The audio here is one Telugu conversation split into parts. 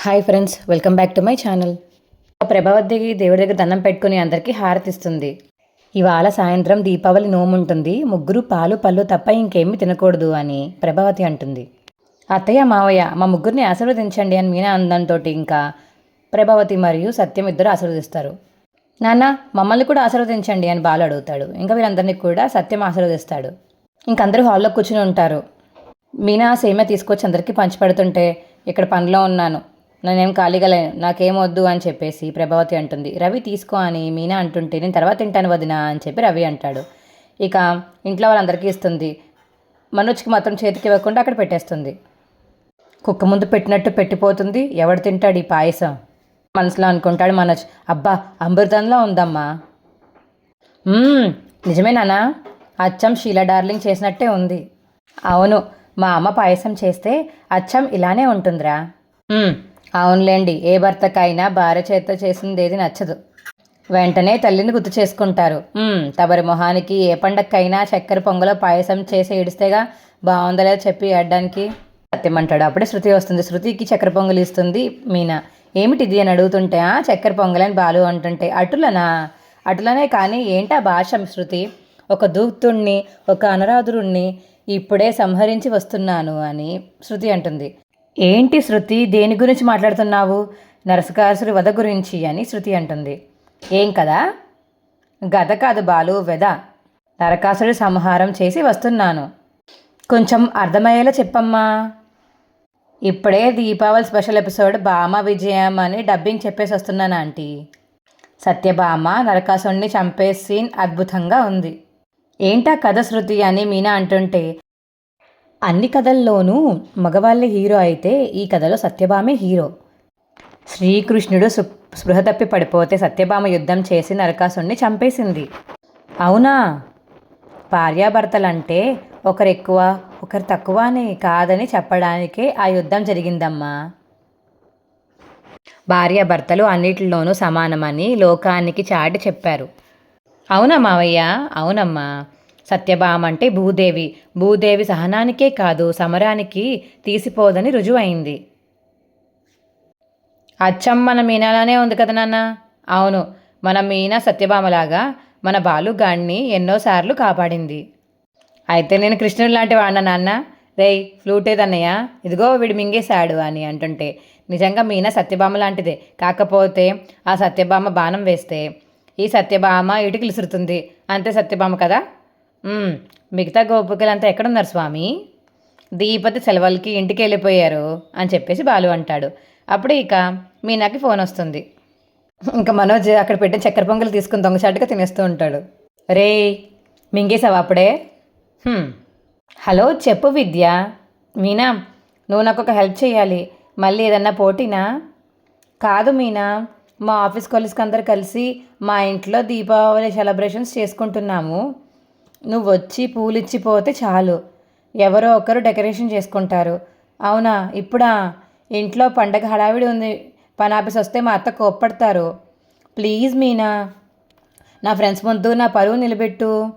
Hi friends welcome back to my channel. ప్రభావతికి దేవుడి దగ్గర దండం పెట్టుకుని అందరికీ హారతిస్తుంది. ఇవాళ సాయంత్రం దీపావళి నోముంటుంది. ముగ్గురు పాలు పళ్ళు తప్ప ఇంకేమీ తినకూడదు అని ప్రభావతి అంటుంది. అత్తయ్య మావయ్య మా ముగ్గురిని ఆశీర్వదించండి అని మీనా అందంతో ఇంకా ప్రభావతి మరియు సత్యం ఇద్దరు ఆశీర్వదిస్తారు. నాన్న మమ్మల్ని కూడా ఆశీర్వదించండి అని బాలు అడుగుతాడు. ఇంకా వీళ్ళందరినీ కూడా సత్యం ఆశీర్వదిస్తాడు. ఇంకందరూ హాల్లో కూర్చుని ఉంటారు. మీనా సేమే తీసుకొచ్చి అందరికీ పంచిపెడుతుంటే ఇక్కడ పనిలో ఉన్నాను. నేనేం ఖాళీగా లేను. నాకేం వద్దు అని చెప్పేసి ప్రభావతి అంటుంది. రవి తీసుకో అని మీనా అంటుంటే నేను తర్వాత తింటాను వదిన అని చెప్పి రవి అంటాడు. ఇక ఇంట్లో వాళ్ళందరికీ ఇస్తుంది. మనోజ్కి మాత్రం చేతికి ఇవ్వకుండా అక్కడ పెట్టేస్తుంది. కుక్క ముందు పెట్టినట్టు పెట్టిపోతుంది. ఎవడు తింటాడు ఈ పాయసం? మనసులో అనుకుంటాడు మనోజ్. అబ్బా అమృతంలో ఉందమ్మా. నిజమేనా అచ్చం షీలా డార్లింగ్ చేసినట్టే ఉంది. అవును మా అమ్మ పాయసం చేస్తే అచ్చం ఇలానే ఉంటుందిరా. అవునులేండి ఏ భర్తకైనా భార్య చేత చేసింది ఏది నచ్చదు. వెంటనే తల్లిని గుర్తు చేసుకుంటారు. తమరి మొహానికి ఏ పండక్కైనా చక్కెర పొంగలో పాయసం చేసి ఏడిస్తేగా బాగుందలే చెప్పి ఏడడానికి సత్యమంటాడు. అప్పుడే శృతి వస్తుంది. శృతికి చక్కెర పొంగలు ఇస్తుంది మీనా. ఏమిటిది అని అడుగుతుంటే "ఆ, చక్కెర పొంగలని బాలు అంటుంటే అటులనా? అటులనే కానీ ఏంటా భాష శృతి? ఒక దూక్తుణ్ణి ఒక అనరాధురుణ్ణి ఇప్పుడే సంహరించి వస్తున్నాను అని శృతి అంటుంది. ఏంటి శృతి? దేని గురించి మాట్లాడుతున్నావు? నరసకాసురి వధ గురించి అని శృతి అంటుంది. ఏం కదా గద కాదు బాలు వెద. నరకాసుడి సంహారం చేసి వస్తున్నాను. కొంచెం అర్థమయ్యేలా చెప్పమ్మా. ఇప్పుడే దీపావళి స్పెషల్ ఎపిసోడ్ బామ విజయం అని డబ్బింగ్ చెప్పేసి వస్తున్నాను ఆంటీ. సత్యభామ నరకాసుడిని చంపే సీన్ అద్భుతంగా ఉంది. ఏంటా కథ శృతి అని మీనా అంటుంటే అన్ని కథల్లోనూ మగవాళ్ళే హీరో అయితే ఈ కథలో సత్యభామే హీరో. శ్రీకృష్ణుడు సు స్పృహ తప్పి పడిపోతే సత్యభామ యుద్ధం చేసి నరకాసుడిని చంపేసింది. అవునా? భార్యాభర్తలంటే ఒకరు ఎక్కువ ఒకరు తక్కువ అని కాదని చెప్పడానికే ఆ యుద్ధం జరిగిందమ్మా. భార్యాభర్తలు అన్నిటిలోనూ సమానమని లోకానికి చాటి చెప్పారు. అవునా మావయ్య? అవునమ్మా. సత్యభామ అంటే భూదేవి. భూదేవి సహనానికే కాదు సమరానికి తీసిపోదని రుజువైంది. అచ్చం మన మీనాలానే ఉంది కదా నాన్న. అవును మన మీనా సత్యభామలాగా మన బాలుగాణ్ణి ఎన్నోసార్లు కాపాడింది. అయితే నేను కృష్ణుడు లాంటి వాడినా నాన్న? రేయ్ ఫ్లూటేదన్నయ్య ఇదిగో వీడు మింగేశాడు అని అంటుంటే నిజంగా మీనా సత్యభామ లాంటిదే. కాకపోతే ఆ సత్యభామ బాణం వేస్తే ఈ సత్యభామ ఇటుకలు ఇసురుతుంది అంతే సత్యభామ కదా? మిగతా గోపికలంతా ఎక్కడున్నారు స్వామి? దీపతి సెలవులకి ఇంటికి వెళ్ళిపోయారు అని చెప్పేసి బాలు అంటాడు. అప్పుడు ఇక మీనాకి ఫోన్ వస్తుంది. ఇంకా మనోజ్ అక్కడ పెట్టిన చక్కెర పొంగలు తీసుకుని దొంగచాటుగా తినేస్తూ ఉంటాడు. రే మింగేసావా అప్పుడే? హలో చెప్పు విద్య. మీనా నువ్వు నాకు ఒక హెల్ప్ చేయాలి. మళ్ళీ ఏదన్నా పోటీనా? కాదు మీనా మా ఆఫీస్ కొలీగ్స్కి అందరు కలిసి మా ఇంట్లో దీపావళి సెలబ్రేషన్స్ చేసుకుంటున్నాము. నువ్వు వచ్చి పూలిచ్చిపోతే చాలు. ఎవరో ఒకరు డెకరేషన్ చేసుకుంటారు. అవునా? ఇప్పుడా? ఇంట్లో పండగ హడావిడి ఉంది. పనాపిస్ వస్తే మా అత్త కోప్పడతారు. ప్లీజ్ మీనా. నా ఫ్రెండ్స్ ముందు నా పరువు నిలబెట్టు.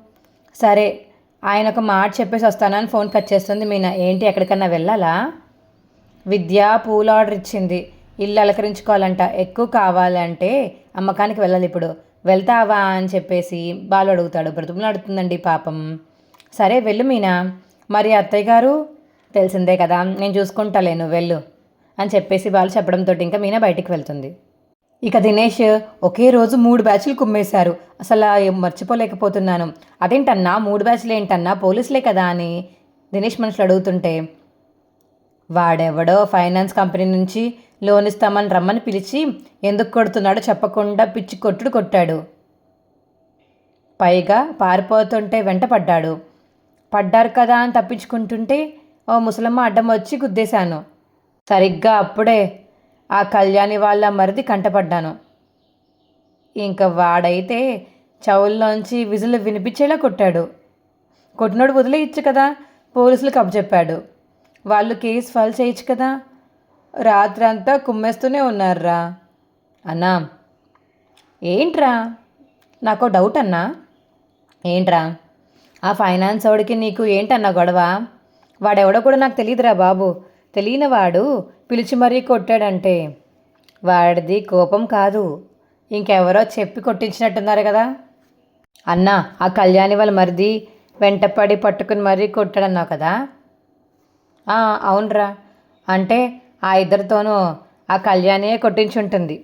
సరే ఆయన ఒక మాట చెప్పేసి వస్తానని ఫోన్ కట్ చేస్తుంది మీనా. ఏంటి? ఎక్కడికన్నా వెళ్ళాలా? విద్య పూలు ఆర్డర్ ఇచ్చింది. ఇల్లు అలంకరించుకోవాలంట. ఎక్కువ కావాలంటే అమ్మకానికి వెళ్ళాలి ఇప్పుడు. వెళ్తావా అని చెప్పేసి బాలు అడుగుతాడు. బ్రతుకులాడుతుందండి పాపం. సరే వెళ్ళు మీనా. మరి అత్తయ్య గారు? తెలిసిందే కదా నేను చూసుకుంటాలే నువ్వు వెళ్ళు అని చెప్పేసి బాలు చెప్పడంతో ఇంకా మీనా బయటికి వెళ్తుంది. ఇక దినేష్ ఒకే రోజు మూడు బ్యాచ్లు కుమ్మేశారు. అసలు మర్చిపోలేకపోతున్నాను. అదేంటన్నా మూడు బ్యాచ్లు ఏంటన్నా పోలీసులే కదా అని దినేష్ మనుషులు అడుగుతుంటే వాడెవడో ఫైనాన్స్ కంపెనీ నుంచి లోన్ ఇస్తామని రమ్మని పిలిచి ఎందుకు కొడుతున్నాడో చెప్పకుండా పిచ్చి కొట్టుడు కొట్టాడు. పైగా పారిపోతుంటే వెంట పడ్డాడు పడ్డారు కదా అని తప్పించుకుంటుంటే ఓ ముసలమ్మ అడ్డం వచ్చి గుద్దేశాను. సరిగ్గా అప్పుడే ఆ కళ్యాణి వాళ్ళ మరిది కంటపడ్డాను. ఇంకా వాడైతే చెవుల్లోంచి విజులు వినిపించేలా కొట్టాడు. కొట్టినోడు వదిలేయచ్చు కదా పోలీసులకు అప్పచెప్పాడు వాళ్ళు కేసు ఫైల్ చేయొచ్చు కదా. రాత్రంతా కుమ్మేస్తూనే ఉన్నారురా. అన్నా ఏంట్రా? నాకు డౌట్ అన్నా. ఏంట్రా? ఆ ఫైనాన్స్ వాడికి నీకు ఏంటన్నా గొడవ? వాడెవడో కూడా నాకు తెలియదురా బాబు. తెలియనివాడు పిలిచి మరీ కొట్టాడంటే. వాడిది కోపం కాదు. ఇంకెవరో చెప్పి కొట్టించినట్టున్నారు కదా. అన్నా ఆ కళ్యాణి వాళ్ళ మరిది వెంటపడి పట్టుకుని మరీ కొట్టాడన్నావు కదా. అవునరా. అంటే ఆ ఇద్దరితోనూ ఆ కళ్యాణే కొట్టించుంటుంది.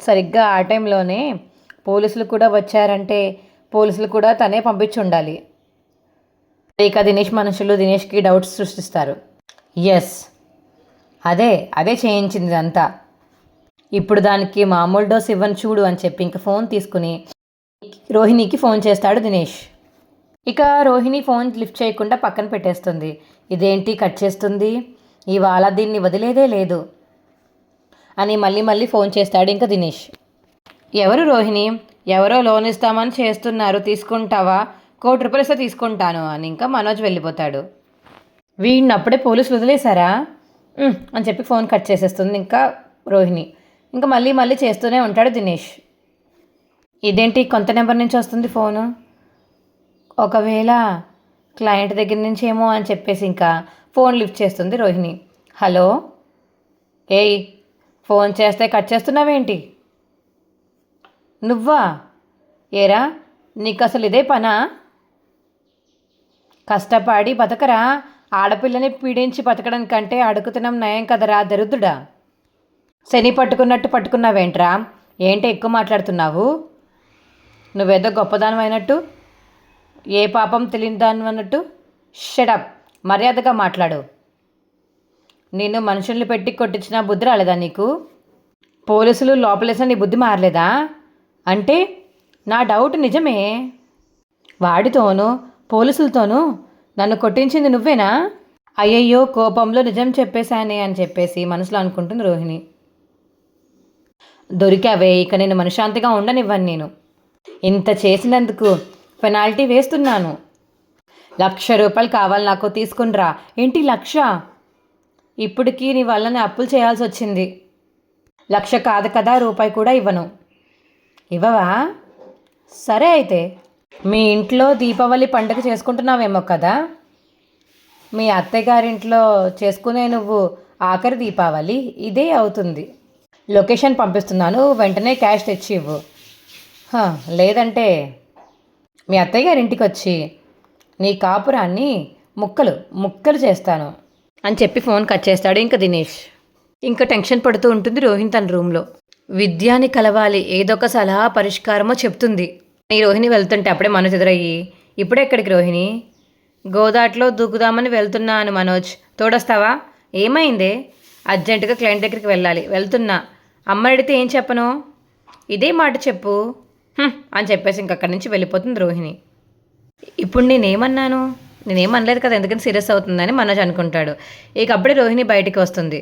సరిగ్గా ఆ టైంలోనే పోలీసులు కూడా వచ్చారంటే పోలీసులు కూడా తనే పంపించి ఉండాలి ఇక దినేష్ మనుషులు దినేష్కి డౌట్స్ సృష్టిస్తారు. ఎస్. అదే అదే చేయించింది అంతా ఇప్పుడు దానికి మామూలు డోస్ ఇవ్వను చూడు అని చెప్పి ఇంక ఫోన్ తీసుకుని రోహిణికి ఫోన్ చేస్తాడు దినేష్. ఇక రోహిణి ఫోన్ లిఫ్ట్ చేయకుండా పక్కన పెట్టేస్తుంది. ఇదేంటి కట్ చేస్తుంది? ఇవాళ దీన్ని వదిలేదే లేదు అని మళ్ళీ మళ్ళీ ఫోన్ చేస్తాడు ఇంకా దినేష్. ఎవరు రోహిణి? ఎవరో లోన్ ఇస్తామని చేస్తున్నారు తీసుకుంటావా? కోటి రూపాయలు ఇస్తే తీసుకుంటాను అని ఇంకా మనోజ్ వెళ్ళిపోతాడు. వీడిని అప్పుడే పోలీసులు వదిలేశారా? అని చెప్పి ఫోన్ కట్ చేసేస్తుంది ఇంకా రోహిణి. ఇంకా మళ్ళీ మళ్ళీ చేస్తూనే ఉంటాడు దినేష్. ఇదేంటి కొంత నెంబర్ నుంచి వస్తుంది ఫోను? ఒకవేళ క్లయింట్ దగ్గర నుంచి ఏమో అని చెప్పేసి ఇంకా ఫోన్ లిఫ్ట్ చేస్తుంది రోహిణి. హలో? ఏయ్ ఫోన్ చేస్తే కట్ చేస్తున్నావేంటి? నువ్వా? ఏరా నీకు అసలు ఇదే పనా? కష్టపడి బతకరా ఆడపిల్లని పీడించి బతకడం కంటే అడుగుతున్నాం నయం కదరా దరిద్రుడా? శని పట్టుకున్నట్టు పట్టుకున్నావేంట్రా? ఏంటి ఎక్కువ మాట్లాడుతున్నావు? నువ్వేదో గొప్పదానమైనట్టు అయినట్టు ఏ పాపం తెలియని అన్నట్టు? షడప్ మర్యాదగా మాట్లాడు. నేను మనుషుల్ని పెట్టి కొట్టించిన బుద్ధి రాలేదా నీకు? పోలీసులు లోపలేసిన నీ బుద్ధి మారలేదా? అంటే నా డౌట్ నిజమే. వాడితోనూ పోలీసులతోనూ నన్ను కొట్టించింది నువ్వేనా? అయ్యయ్యో కోపంలో నిజం చెప్పేశానే అని చెప్పేసి మనసులో అనుకుంటుంది రోహిణి. దొరికావే ఇక నేను మనశ్శాంతిగా ఉండనివ్వను నేను. ఇంత చేసినందుకు పెనాల్టీ వేస్తున్నాను. లక్ష రూపాయలు కావాలి నాకు తీసుకునిరా. ఏంటి లక్ష? ఇప్పటికీ నీ వల్లనే అప్పులు చేయాల్సి వచ్చింది. లక్ష కాదు కదా రూపాయి కూడా ఇవ్వను. ఇవ్వవా? సరే అయితే. మీ ఇంట్లో దీపావళి పండుగ చేసుకుంటున్నావేమో కదా? మీ అత్తగారింట్లో చేసుకునే నువ్వు ఆఖరి దీపావళి ఇదే అవుతుంది. లొకేషన్ పంపిస్తున్నాను వెంటనే క్యాష్ తెచ్చి ఇవ్వు లేదంటే మీ అత్తయ్య గారింటికి వచ్చి నీ కాపురాన్ని ముక్కలు ముక్కలు చేస్తాను అని చెప్పి ఫోన్ కట్ చేస్తాడు ఇంకా దినేష్. ఇంకా టెన్షన్ పడుతూ ఉంటుంది రోహిణి తన రూమ్లో. విద్యాని కలవాలి ఏదో ఒక సలహా పరిష్కారమో చెప్తుంది. ఈ రోహిణి వెళ్తుంటే అప్పుడే మనోజ్ ఎదురయ్యి ఇప్పుడే ఎక్కడికి రోహిణి? గోదాట్లో దూకుదామని వెళ్తున్నాను మనోజ్. తోడొస్తావా? ఏమైందే? అర్జెంటుగా క్లయింట్ దగ్గరికి వెళ్ళాలి. వెళ్తున్నా. అమ్మ అడిగితే ఏం చెప్పను? ఇదే మాట చెప్పు. అని చెప్పేసి ఇంక అక్కడి నుంచి వెళ్ళిపోతుంది రోహిణి. ఇప్పుడు నేనేమన్నాను? నేనేమనలేదు కదా ఎందుకని సీరియస్ అవుతుందని మనోజ్ అనుకుంటాడు. ఇక అప్పుడే రోహిణి బయటికి వస్తుంది.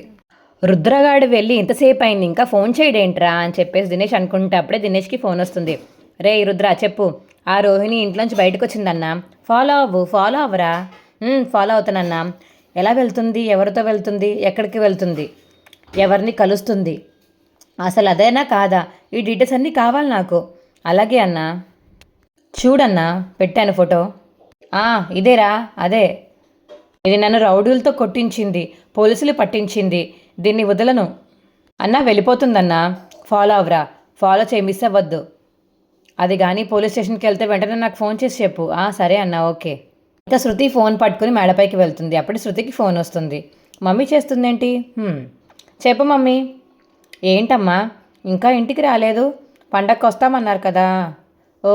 రుద్రగాడు వెళ్ళి ఇంతసేపు అయింది ఇంకా ఫోన్ చేయడేంట్రా అని చెప్పేసి దినేష్ అనుకుంటే అప్పుడే దినేష్కి ఫోన్ వస్తుంది. రే రుద్ర చెప్పు. ఆ రోహిణి ఇంట్లోంచి బయటకు వచ్చిందన్నా? ఫాలో అవ్వు ఫాలో అవ్వరా? ఫాలో అవుతానన్నా. ఎలా వెళ్తుంది? ఎవరితో వెళ్తుంది? ఎక్కడికి వెళ్తుంది? ఎవరిని కలుస్తుంది? అసలు అదేనా కాదా? ఈ డీటెయిల్స్ అన్నీ కావాలి నాకు. అలాగే అన్నా. చూడన్నా పెట్టాను ఫోటో. "ఆ, ఇదేరా అదే. ఇది నన్ను రౌడీలతో కొట్టించింది పోలీసులు పట్టించింది. దీన్ని వదలను. అన్నా వెళ్ళిపోతుందన్నా. ఫాలో అవరా ఫాలో చేయి మిస్ అవ్వద్దు. అది కానీ పోలీస్ స్టేషన్కి వెళ్తే వెంటనే నాకు ఫోన్ చేసి చెప్పు. "ఆ, సరే అన్నా ఓకే. ఇంకా శృతి ఫోన్ పట్టుకుని మేడపైకి వెళ్తుంది. అప్పుడు శృతికి ఫోన్ వస్తుంది. మమ్మీ చేస్తుందేంటి? చెప్ప చెప్పు మమ్మీ. ఏంటమ్మా? ఇంకా ఇంటికి రాలేదు? పండక్కి వస్తామన్నారు కదా. Oh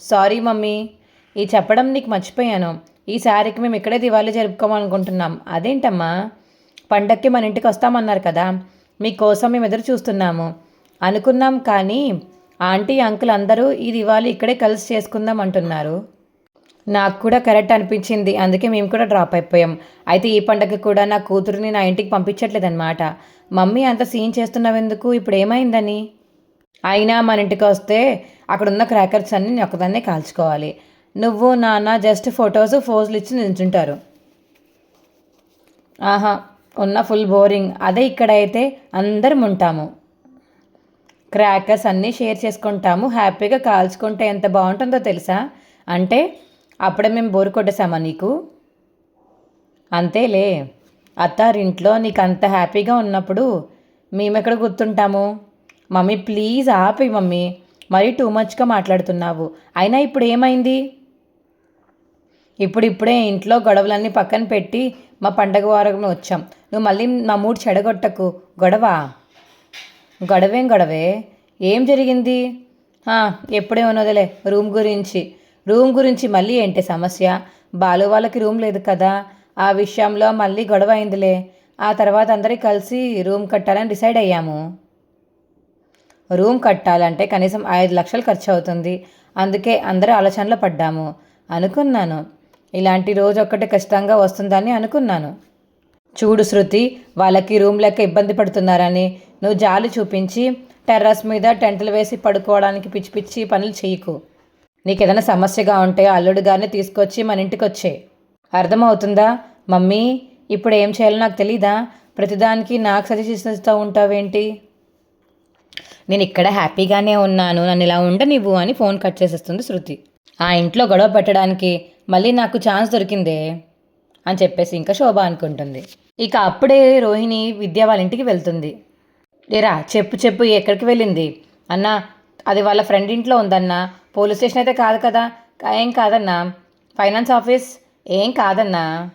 sorry mummy. ఈ చెప్పడం నీకు మర్చిపోయాను. ఈసారికి మేము ఇక్కడే దివాళీ జరుపుకోమనుకుంటున్నాం అదేంటమ్మా? పండక్కి మన ఇంటికి వస్తామన్నారు కదా. మీకోసం మేము ఎదురు చూస్తున్నాము. అనుకున్నాం కానీ ఆంటీ అంకుల్ అందరూ ఈ దివాళీ ఇక్కడే కలిసి చేసుకుందాం అంటున్నారు. నాకు కూడా కరెక్ట్ అనిపించింది. అందుకే మేము కూడా డ్రాప్ అయిపోయాం. అయితే ఈ పండగ కూడా నా కూతురుని నా ఇంటికి పంపించట్లేదన్నమాట. మమ్మీ అంత సీన్ చేస్తున్నావెందుకు? ఇప్పుడు ఏమైందని? అయినా మన ఇంటికి వస్తే అక్కడ ఉన్న క్రాకర్స్ అన్ని నేను ఒకదాన్నే కాల్చుకోవాలి. నువ్వు నాన్న జస్ట్ ఫొటోస్ ఫోజులు ఇచ్చి నిల్చుంటారు ఆహా ఉన్న ఫుల్ బోరింగ్ అదే ఇక్కడైతే అందరం ఉంటాము. క్రాకర్స్ అన్నీ షేర్ చేసుకుంటాము. హ్యాపీగా కాల్చుకుంటే ఎంత బాగుంటుందో తెలుసా? అంటే అప్పుడే మేము బోరు కొట్టేసామా నీకు? అంతేలే. అత్తారింట్లో నీకు అంత హ్యాపీగా ఉన్నప్పుడు మేమెక్కడ గుర్తుంటాము? మమ్మీ ప్లీజ్ ఆపి మమ్మీ. మరీ టూ మచ్గా మాట్లాడుతున్నావు. అయినా ఇప్పుడు ఏమైంది ఇప్పుడు ఇప్పుడే ఇంట్లో గొడవలన్నీ పక్కన పెట్టి మా పండగ వారం వచ్చాం. నువ్వు మళ్ళీ నా మూడు చెడగొట్టకు. గొడవ? గొడవేం గొడవే? ఏం జరిగింది? ఎప్పుడే ఉన్నదిలే రూమ్ గురించి. రూమ్ గురించి మళ్ళీ ఏంటి సమస్య? బాలు వాళ్ళకి రూమ్ లేదు కదా. ఆ విషయంలో మళ్ళీ గొడవ అయిందిలే. ఆ తర్వాత అందరికీ కలిసి రూమ్ కట్టాలని డిసైడ్ అయ్యాము. రూమ్ కట్టాలంటే కనీసం ఐదు లక్షలు ఖర్చు అవుతుంది అందుకే అందరూ ఆలోచనలో పడ్డాము. అనుకున్నాను. ఇలాంటి రోజు ఒక్కటి ఖచ్చితంగా వస్తుందని అనుకున్నాను. చూడు శృతి వాళ్ళకి రూమ్ లెక్క ఇబ్బంది పడుతున్నారని నువ్వు జాలి చూపించి టెర్రస్ మీద టెంట్లు వేసి పడుకోవడానికి పిచ్చి పిచ్చి పనులు చేయకు. నీకు ఏదైనా సమస్యగా ఉంటే అల్లుడు గారిని తీసుకొచ్చి మన ఇంటికి వచ్చే. అర్థమవుతుందా? మమ్మీ ఇప్పుడు ఏం చేయాలో నాకు తెలీదా? ప్రతిదానికి నాకు సజెషన్స్ ఇస్తూ ఉంటావేంటి? నేను ఇక్కడ హ్యాపీగానే ఉన్నాను నన్ను ఇలా ఉండనివ్వు అని ఫోన్ కట్ చేసేస్తుంది శృతి. ఆ ఇంట్లో గొడవ పెట్టడానికి మళ్ళీ నాకు ఛాన్స్ దొరికిందే అని చెప్పేసి ఇంకా శోభ అనుకుంటుంది. ఇక అప్పుడే రోహిణి విద్య వాళ్ళ ఇంటికి వెళ్తుంది. లేరా చెప్పు చెప్పు ఎక్కడికి వెళ్ళింది? అన్నా అది వాళ్ళ ఫ్రెండ్ ఇంట్లో ఉందన్నా. పోలీస్ స్టేషన్ అయితే కాదు కదా. ఏం కాదన్నా? Finance office? ఏం కాదన్నా?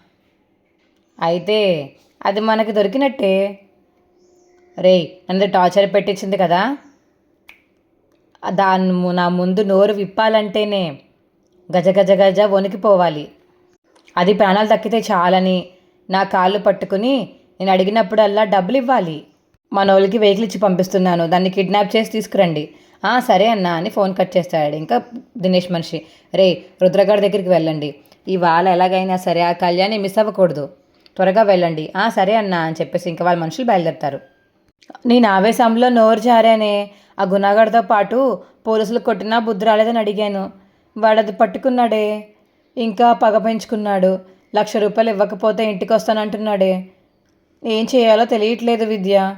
అయితే అది మనకి దొరికినట్టే. రేయ్ నన్ను టార్చర్ పెట్టించింది కదా. దాని నా ముందు నోరు విప్పాలంటేనే గజ గజ గజ వణికిపోవాలి. అది ప్రాణాలు దక్కితే చాలని నా కాళ్ళు పట్టుకుని నేను అడిగినప్పుడల్లా డబ్బులు ఇవ్వాలి మనోళ్ళకి వెహికల్ ఇచ్చి పంపిస్తున్నాను. దాన్ని కిడ్నాప్ చేసి తీసుకురండి. సరే అన్న అని ఫోన్ కట్ చేస్తాడు. ఇంకా దినేష్ మనిషి రే రుద్రగాడి దగ్గరికి వెళ్ళండి. ఇవాళ ఎలాగైనా సరే ఆ కళ్యాణి మిస్ అవ్వకూడదు. త్వరగా వెళ్ళండి. సరే అన్న అని చెప్పేసి ఇంకా వాళ్ళ మనుషులు బయలుదేరుతారు. నేను ఆవేశంలో నోరు జారానే. ఆ గుణగాడితో పాటు పోలీసులు కొట్టినా బుద్ధి రాలేదని అడిగాను. వాడది పట్టుకున్నాడే. ఇంకా పగ పెంచుకున్నాడు. లక్ష రూపాయలు ఇవ్వకపోతే ఇంటికి వస్తానంటున్నాడే ఏం చేయాలో తెలియట్లేదు విద్య.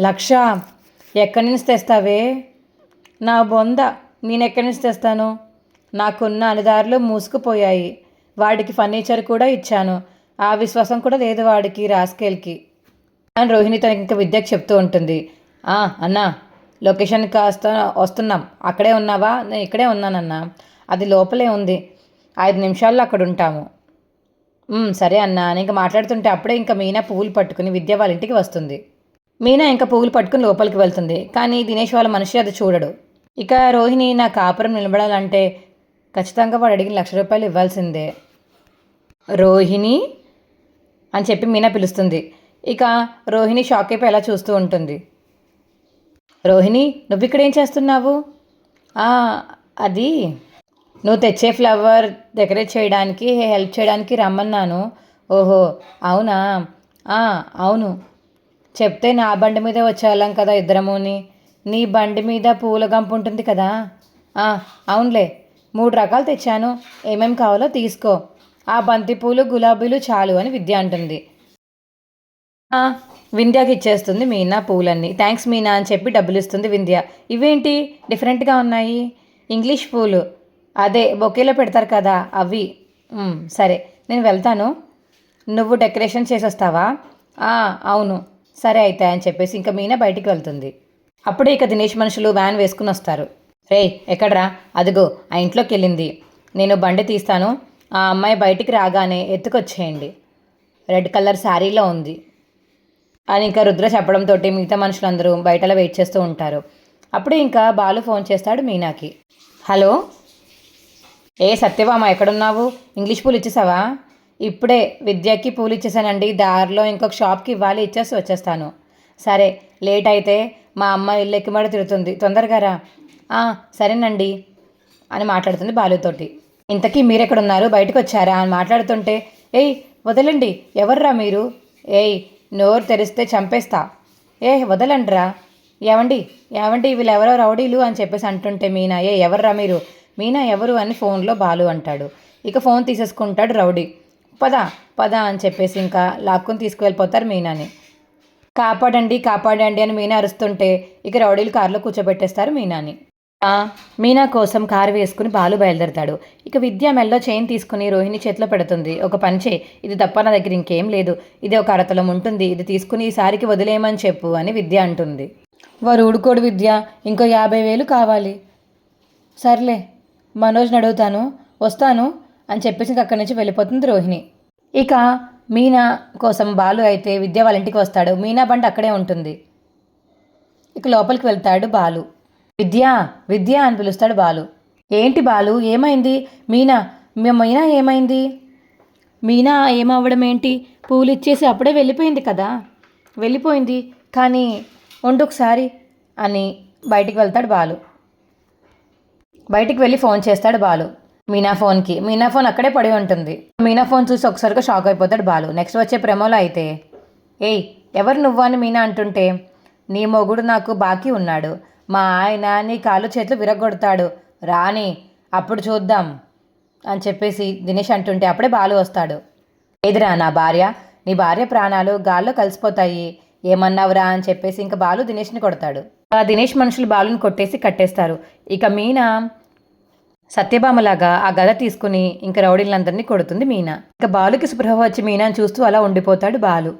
లక్ష ఎక్కడి నుంచి తెస్తావే? నా బొంద నేను ఎక్కడి నుంచి తెస్తాను? నాకున్న అనిదారులు మూసుకుపోయాయి. వాడికి ఫర్నిచర్ కూడా ఇచ్చాను. ఆ విశ్వాసం కూడా లేదు వాడికి రాస్కేల్కి అని రోహిణి తనకి ఇంకా విద్యకు చెప్తూ ఉంటుంది. "ఆ, అన్నా లొకేషన్ కాస్త వస్తున్నాం. అక్కడే ఉన్నావా? నేను ఇక్కడే ఉన్నానన్నా. అది లోపలే ఉంది. ఐదు నిమిషాల్లో అక్కడ ఉంటాము. సరే అన్నా. అని ఇంకా మాట్లాడుతుంటే అప్పుడే ఇంకా మీనా పువ్వులు పట్టుకుని విద్య వాళ్ళ ఇంటికి వస్తుంది. మీనా ఇంకా పువ్వులు పట్టుకుని లోపలికి వెళ్తుంది. కానీ దినేష్ వాళ్ళ మనిషి అది చూడడు. ఇక రోహిణి నా కాపురం నిలబడాలంటే ఖచ్చితంగా వాడు అడిగిన లక్ష రూపాయలు ఇవ్వాల్సిందే. రోహిణి అని చెప్పి మీనా పిలుస్తుంది. ఇక రోహిణి షాక్ అయిపోయి చూస్తూ ఉంటుంది. రోహిణి నువ్వు ఇక్కడ ఏం చేస్తున్నావు అది నువ్వు తెచ్చే ఫ్లవర్ డెకరేట్ చేయడానికి హెల్ప్ చేయడానికి రమ్మన్నాను. ఓహో అవునా? అవును. చెప్తే నా బండి మీద వచ్చేవాళ్ళం కదా ఇద్దరముని నీ బండి మీద పూల గంపు ఉంటుంది కదా? అవునులే. మూడు రకాలు తెచ్చాను. ఏమేమి కావాలో తీసుకో. ఆ బంతి పూలు గులాబీలు చాలు అని విద్య అంటుంది. వింధ్యాకి ఇచ్చేస్తుంది మీనా పూలన్నీ. థ్యాంక్స్ మీనా అని చెప్పి డబ్బులు ఇస్తుంది వింధ్య. ఇవేంటి? డిఫరెంట్గా ఉన్నాయి. ఇంగ్లీష్ పూలు. అదే బొకేలో పెడతారు కదా అవి. సరే నేను వెళ్తాను. నువ్వు డెకరేషన్ చేసేస్తావా? అవును. సరే అయితే అని చెప్పేసి ఇంకా మీనా బయటికి వెళ్తుంది. అప్పుడే ఇక దినేష్ మనుషులు వ్యాన్ వేసుకుని వస్తారు. రే ఎక్కడ్రా? అదిగో ఆ ఇంట్లోకి వెళ్ళింది నేను బండి తీస్తాను. ఆ అమ్మాయి బయటికి రాగానే ఎత్తుకొచ్చేయండి. రెడ్ కలర్ శారీలో ఉంది. అని ఇంకా రుద్ర చెప్పడంతో మిగతా మనుషులందరూ బయటలో వెయిట్ చేస్తూ ఉంటారు. అప్పుడే ఇంకా బాలు ఫోన్ చేస్తాడు మీనాకి. హలో? ఏ సత్యభామ ఎక్కడున్నావు? ఇంగ్లీష్ పూలు ఇచ్చేసావా? ఇప్పుడే విద్యకి పూలు ఇచ్చేసానండి. దారిలో ఇంకొక షాప్కి ఇవ్వాలి ఇచ్చేసి వచ్చేస్తాను. సరే లేట్ అయితే మా అమ్మ ఇల్లు ఎక్కిమడ తిడుతుంది. తొందరగా రా. సరేనండి అని మాట్లాడుతుంది బాలుతోటి ఇంతకీ మీరెక్కడున్నారు? బయటకు వచ్చారా అని మాట్లాడుతుంటే ఏయ్ వదలండి. ఎవర్రా మీరు? ఏయ్ నోరు తెరిస్తే చంపేస్తా. ఏ వదలండ్రా. ఏవండి ఏవండి వీళ్ళెవరో రౌడీలు అని చెప్పేసి అంటుంటే మీనా ఏ ఎవర్రా మీరు? మీనా ఎవరు అని ఫోన్లో బాలు అంటాడు. ఇక ఫోన్ తీసేసుకుంటాడు రౌడీ. పద పద అని చెప్పేసి ఇంకా లాక్కుని తీసుకువెళ్ళిపోతారు మీనాని. కాపాడండి కాపాడండి అని మీనా అరుస్తుంటే ఇక రౌడీలు కారులో కూర్చోబెట్టేస్తారు మీనాని. మీనా కోసం కారు వేసుకుని బాలు బయలుదేరతాడు. ఇక విద్య మెల్లో చైన్ తీసుకుని రోహిణి చేతిలో పెడుతుంది. ఒక పంచే ఇది తప్ప నా దగ్గర ఇంకేం లేదు. ఇది ఒక అరతలం ఉంటుంది. ఇది తీసుకుని ఈసారికి వదిలేయమని చెప్పు అని విద్య అంటుంది. వారు ఊడుకోడు విద్య. ఇంకో యాభై వేలు కావాలి. సర్లే మనోజ్ని అడుగుతాను. వస్తాను అని చెప్పేసి అక్కడి నుంచి వెళ్ళిపోతుంది రోహిణి. ఇక మీనా కోసం బాలు అయితే విద్య వాళ్ళ ఇంటికి వస్తాడు. మీనా బండి అక్కడే ఉంటుంది. ఇక లోపలికి వెళ్తాడు బాలు. విద్య విద్య అని పిలుస్తాడు బాలు. ఏంటి బాలు ఏమైంది? మీనా మీ మీనా ఏమైంది? మీనా ఏమవ్వడం ఏంటి? పూలు ఇచ్చేసి అప్పుడే వెళ్ళిపోయింది కదా. వెళ్ళిపోయింది కానీ ఉండు ఒకసారి అని బయటికి వెళ్తాడు బాలు. బయటికి వెళ్ళి ఫోన్ చేస్తాడు బాలు. మీనా ఫోన్కి. మీనా ఫోన్ అక్కడే పడి ఉంటుంది. మీనా ఫోన్ చూసి ఒకసారిగా షాక్ అయిపోతాడు బాలు. నెక్స్ట్ వచ్చే ప్రేమలో అయితే ఏయ్ ఎవరు నువ్వు అని మీనా అంటుంటే నీ మొగుడు నాకు బాకీ ఉన్నాడు. మా ఆయన నీ కాళ్ళు చేతులు విరగొడతాడు రాని అప్పుడు చూద్దాం అని చెప్పేసి దినేష్ అంటుంటే అప్పుడే బాలు వస్తాడు. ఏదిరా నా భార్య నీ భార్య ప్రాణాలు గాల్లో కలిసిపోతాయి. ఏమన్నావురా అని చెప్పేసి ఇంకా బాలు దినేష్ని కొడతాడు. ఆ దినేష్ మనుషులు బాలుని కొట్టేసి కట్టేస్తారు. ఇక మీనా సత్యభామలాగా ఆ గద తీసుకుని ఇంకా రౌడీలందరినీ కొడుతుంది మీనా. ఇక బాలుకి స్పృహ వచ్చి మీనాని చూస్తూ అలా ఉండిపోతాడు బాలు.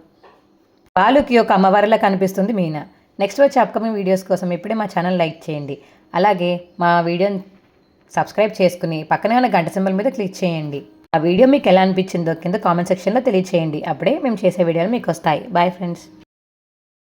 బాలుకి ఒక అమ్మవారిలా కనిపిస్తుంది మీనా. నెక్స్ట్ వచ్చే అప్కమింగ్ వీడియోస్ కోసం ఇప్పుడే మా ఛానల్ లైక్ చేయండి. అలాగే మా వీడియోని సబ్స్క్రైబ్ చేసుకుని పక్కనే ఉన్న గంట సింబల్ మీద క్లిక్ చేయండి. ఆ వీడియో మీకు ఎలా అనిపించిందో కింద కామెంట్ సెక్షన్లో తెలియచేయండి. అప్పుడే మేము చేసే వీడియోలు మీకు వస్తాయి. Bye friends